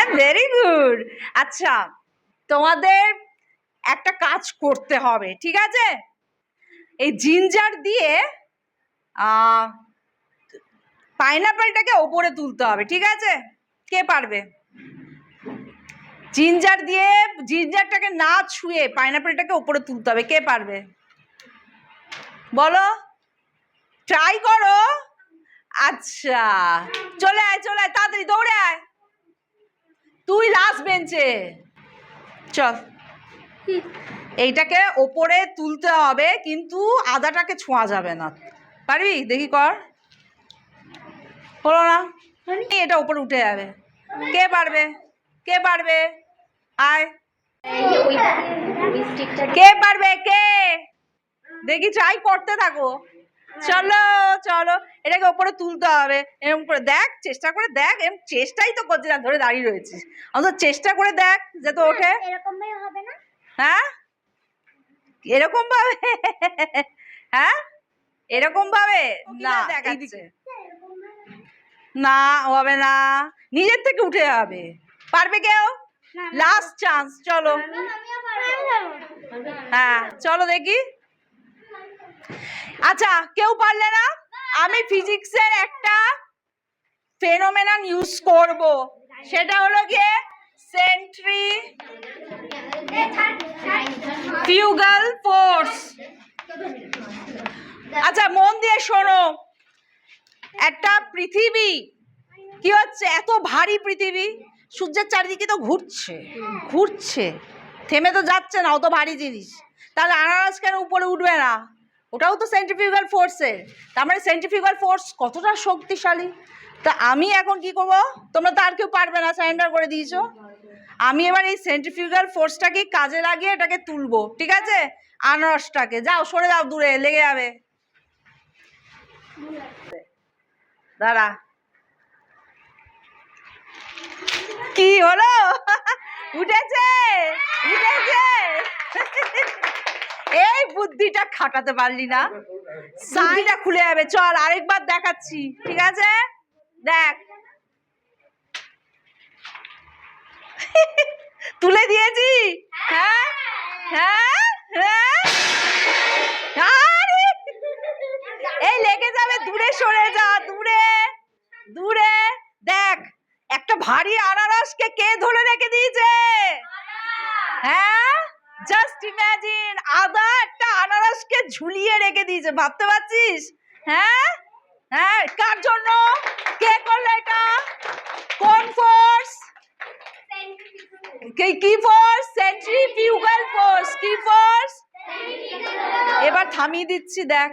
হ্যাঁ very good আচ্ছা তোমাদের একটা কাজ করতে হবে, ঠিক আছে? এই জিঞ্জার দিয়ে পাইনাপেলটাকে ওপরে তুলতে হবে, ঠিক আছে? কে পারবে? জিঞ্জার দিয়ে জিঞ্জারটাকে না ছুঁয়ে পাইনাপেলটাকে ওপরে তুলতে হবে, কে পারবে? বলো? ট্রাই করো? আচ্ছা চলে আয় চলে আয়, তাড়াতাড়ি দৌড়ে লাস্ট বেঞ্চে চল এইটাকে ওপরে তুলতে হবে কিন্তু আদাটাকে ছোঁয়া যাবে না। পারবি? দেখি কর। হলো না? এটা ওপরে উঠে যাবে। কে পারবে? কে পারবে? আয়। কে পারবে? কে? দেখি ট্রাই করতে থাকো। চলো চলো। এটাকে ওপরে তুলতে হবে। এরকম করে দেখ চেষ্টা করে দেখ। এরকম চেষ্টাই তো করছিস না ধরে দাঁড়িয়ে রয়েছিস। অন্তত চেষ্টা করে দেখ যে তো ওঠে হবে না? হ্যাঁ? এরকম ভাবে হ্যাঁ? এরকম ভাবে না দেখাচ্ছে। না হবে না। নিজের থেকে উঠে যাবে। পারবে কেউ? লাস্ট চান্স চলো। হ্যাঁ চলো দেখি। আচ্ছা কেউ পারলে না? আমি ফিজিক্সের একটা ফেনোমেনন ইউজ করব। সেটা হলো গিয়ে সেন্ট্রি ফিউগাল ফোর্স। আচ্ছা মন দিয়ে শোনো। একটা পৃথিবী, কি হচ্ছে? এত ভারী পৃথিবী, সূর্যের চারিদিকে তো ঘুরছে ঘুরছে। থেমে তো যাচ্ছে না, অত ভারী জিনিস। তাহলে আনারস কেন উপরে উঠবে না? ওটাও তো সেন্ট্রিফিউগাল ফোর্সের তার মানে সেন্ট্রিফিউগাল ফোর্স কতটা শক্তিশালী? তা আমি এখন কি করব? তোমরা তো আর কেউ পারবে না সারেন্ডার করে দিয়েছ। আমি এবার এই সেন্ট্রিফিউগাল ফোর্সটাকে কাজে লাগিয়ে এটাকে তুলবো, ঠিক আছে? আনারসটাকে। যাও, সরে যাও দূরে, লেগে যাবে। দাঁড়া। কি হলো? উঠেছে উঠেছে? বুদ্ধিটা খাটাতে পারলি না। সাইটা খুলে যাবে। চল, আরেকবার দেখাচ্ছি। ঠিক আছে? দেখ। তুলে দিয়েছি? হ্যাঁ? হ্যাঁ? হ্যাঁ? এই লেগে যাবে। দূরে সরে যা, দূরে। দূরে। দেখ, একটা ভারী আনারসকে কে ধরে রেখে দিয়েছে? হ্যাঁ? জাস্ট ইমাজিন আদা একটা আনারসকে ঝুলিয়ে রেখে দিয়েছে, ভাবতে পারছিস? হ্যাঁ? হ্যাঁ কার জন্য? কে করল এটা? কোন ফোর্স কি ফোর্স সেন্ট্রিফিউগাল ফোর্স কি ফোর্স এবার থামিয়ে দিচ্ছি, দেখ।